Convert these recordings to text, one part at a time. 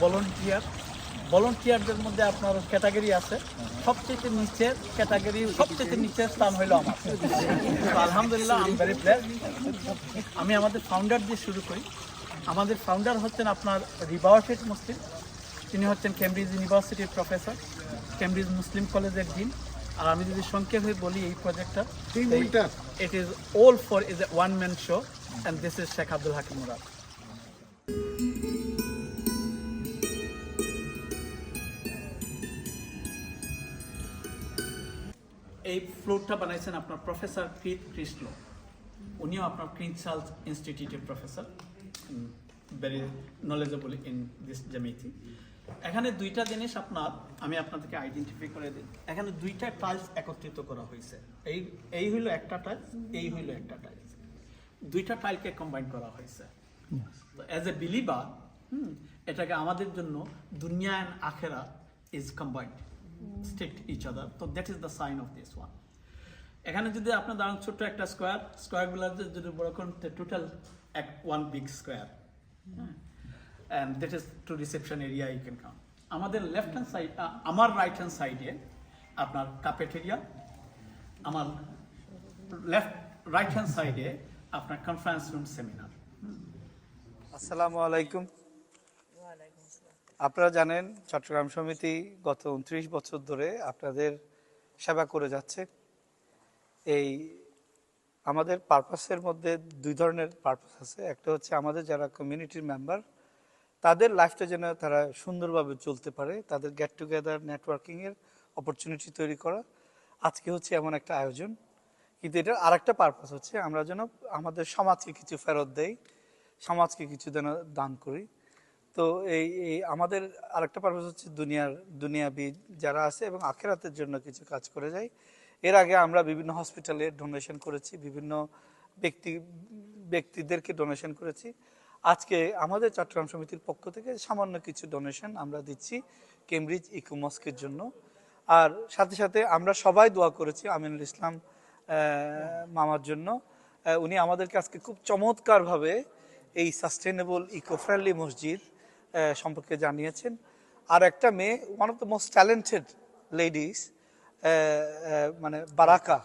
Volunteer ভলেন্টিয়ারদের মধ্যে আপনার category আছে। সবচেয়ে নিচের ক্যাটাগরি সবচেয়ে নিচের স্থান হলো আমার। আলহামদুলিল্লাহ আই ভেরি প্লেস আমি আমাদের ফাউন্ডার দিয়ে শুরু করি। আমাদের ফাউন্ডার হচ্ছেন আপনার রিবাওয়াফিট মুসলিম। তিনি হচ্ছেন কেমব্রিজ ইউনিভার্সিটির প্রফেসর কেমব্রিজ মুসলিম কলেজের ডিন আর আমি যদি সংক্ষেপে বলি এই প্রজেক্টটা it is all for is a one man show and this is Sheikh Abdul Hakim Murad এই ফ্লোরটা বানাইছেন আপনার প্রফেসর কৃত কৃষ্ণ উনিও আপনার ক্রিন্স সালস ইনস্টিটিউটের professor very knowledgeable in this জামিতি এখানে দুইটা জিনিস আপনার, আমি আপনাদেরকে আইডেন্টিফাই করে দিই। এখানে দুইটা টাইলস একত্রিত করা হয়েছে এই এই হইল একটা টাইলস এই হইল একটা টাইলস দুইটা টাইলকে কম্বাইন করা হয়েছে অ্যাজ এ বিলিভার এটাকে আমাদের জন্য দুনিয়া অ্যান্ড আখেরা is combined state each other তো that is the sign of this one এখানে যদি আপনার দাঁড়ান ছোট্ট একটা স্কোয়ার স্কোয়ারগুলো যদি বড় করেন টোটাল এক one big square and that is to reception area you can come আমাদের লেফট হ্যান্ড সাইড আমার রাইট হ্যান্ড সাইডে আপনার কাপেটেরিয়া আমার লেফট রাইট হ্যান্ড সাইডে আপনার কনফারেন্স রুম সেমিনার আসসালামু আলাইকুম। আপনারা জানেন, চট্টগ্রাম সমিতি গত উনত্রিশ বছর ধরে আপনাদের সেবা করে যাচ্ছে। এই আমাদের পারপাসের মধ্যে দুই ধরনের পারপাস আছে। একটা হচ্ছে আমাদের যারা কমিউনিটির মেম্বার তাদের লাইফটা যেন তারা সুন্দরভাবে চলতে পারে, তাদের গেট টুগেদার নেটওয়ার্কিংয়ের অপরচুনিটি তৈরি করা। আজকে হচ্ছে এমন একটা আয়োজন, কিন্তু এটার আরেকটা পারপাস হচ্ছে আমরা যেন আমাদের সমাজকে কিছু ফেরত দেই, সমাজকে কিছু যেন দান করি। তো এই এই আমাদের আরেকটা পারপাস হচ্ছে দুনিয়ার, দুনিয়াবি যারা আছে এবং আখেরাতের জন্য কিছু কাজ করে যাই এর আগে আমরা বিভিন্ন হসপিটালে ডোনেশন করেছি, বিভিন্ন ব্যক্তি, ব্যক্তিদেরকে ডোনেশন করেছি। আজকে আমাদের চট্টগ্রাম সমিতির পক্ষ থেকে সামান্য কিছু ডোনেশন আমরা দিচ্ছি কেমব্রিজ ইকোমস্কের জন্য। আর সাথে সাথে আমরা সবাই দোয়া করেছি আমিনুল ইসলাম মামার জন্য। উনি আমাদেরকে আজকে খুব চমৎকারভাবে এই সাস্টেনেবল ইকো ফ্রেন্ডলি মসজিদ সম্পর্কে জানিয়েছেন। আর একটা মেয়ে one of the most talented ladies মানে বারাকা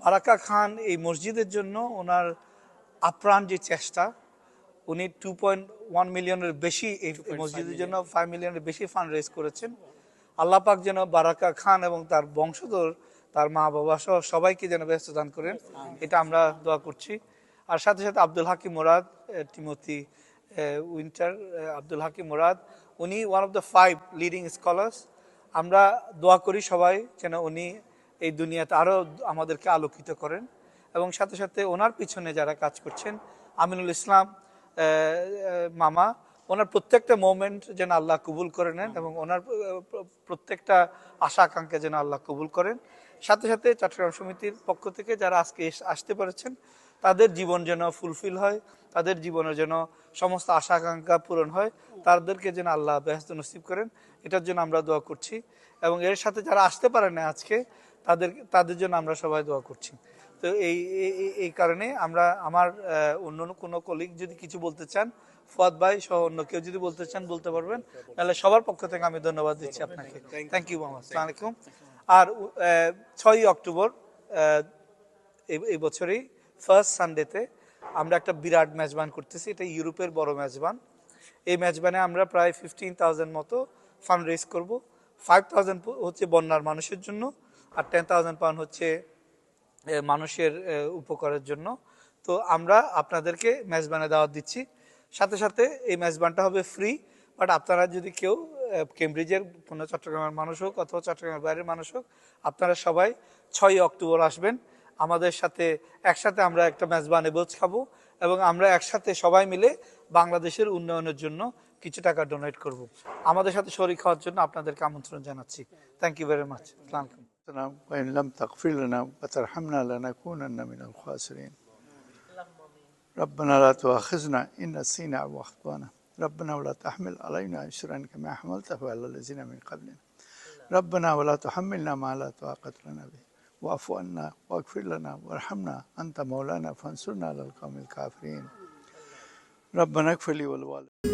বারাকা খান। এই মসজিদের জন্য ওনার আপ্রাণ যে চেষ্টা উনি টু পয়েন্ট ওয়ান মিলিয়নের বেশি এই মসজিদের জন্য ফাইভ মিলিয়নের বেশি ফান্ড রেজ করেছেন। আল্লাহ পাক যেন বারাকা খান এবং তার বংশধর তার মা বাবা সহ সবাইকে যেন ব্যস্ত দান করেন। এটা আমরা দোয়া করছি। আর সাথে সাথে আব্দুল হাকিম মোরাদ আহ, উইন্টার আব্দুল হাকিম মুরাদ, উনি one of the five leading scholars আমরা দোয়া করি সবাই যেন উনি এই দুনিয়াতে আরও আমাদেরকে আলোকিত করেন। এবং সাথে সাথে ওনার পিছনে যারা কাজ করছেন, আমিনুল ইসলাম মামা, ওনার প্রত্যেকটা মোমেন্ট যেন আল্লাহ কবুল করে নেন এবং ওনার প্রত্যেকটা আশা আকাঙ্ক্ষা যেন আল্লাহ কবুল করেন। সাথে সাথে চট্টগ্রাম সমিতির পক্ষ থেকে যারা আজকে আসতে পেরেছেন তাদের জীবন যেন ফুলফিল হয় তাদের জীবনের যেন সমস্ত আশা আকাঙ্ক্ষা পূরণ হয় তাদেরকে যেন আল্লাহ ব্যস্ত নসিব করেন এটার জন্য আমরা দোয়া করছি। এবং এর সাথে যারা আসতে পারে না আজকে তাদের তাদের জন্য আমরা সবাই দোয়া করছি। তো এই এই- কারণে আমরা আমার অন্য কোনো কলিগ যদি কিছু বলতে চান ফুয়াদ ভাই সহ অন্য কেউ যদি বলতে চান বলতে পারবেন। তাহলে সবার পক্ষ থেকে আমি ধন্যবাদ দিচ্ছি আপনাকে। Thank you Mohammad. আলাইকুম। আর ছয়ই অক্টোবর এই বছরই ফার্স্ট সানডেতে আমরা একটা বিরাট মেজবান করতেছি, এটা ইউরোপের বড় মেজবান। এই মেজবানে আমরা প্রায় ফিফটিন থাউজেন্ড মতো ফান্ড রেজ করব ফাইভ থাউজেন্ড হচ্ছে বন্যার মানুষের জন্য আর টেন থাউজেন্ড পাউন্ড হচ্ছে মানুষের উপকারের জন্য। তো আমরা আপনাদেরকে মেজবানে দাওয়াত দিচ্ছি। সাথে সাথে এই মেজবানটা হবে ফ্রি বাট আপনারা যদি কেউ কেমব্রিজের কোনো চট্টগ্রামের মানুষ হোক অথবা চট্টগ্রামের বাইরের মানুষ হোক, আপনারা সবাই ছয়ই অক্টোবর আসবেন। আমাদের সাথে একসাথে আমরা একটা মেজবানে বোঝ খাবো এবং আমরা একসাথে সবাই মিলে বাংলাদেশের উন্নয়নের জন্য কিছু টাকা ডোনেট করব আমাদের সাথে শরিক হওয়ার জন্য আপনাদেরকে আমন্ত্রণ জানাচ্ছি থ্যাংক ইউ ভেরি মাচ আসসালামু আলাইকুম ربنا وإن لم تغفر لنا وترحمنا لنكونن من الخاسرين ربنا لا تؤاخذنا إن نسينا أو أخطأنا ربنا ولا تحمل علينا إسرا كما حملته على الذين من قبلنا ربنا ولا تحملنا ما لا طاقة لنا به واعف عنا واغفر لنا وارحمنا. أنت مولانا فانصرنا على القوم الكافرين. ربنا اغفر لي ولوالدي.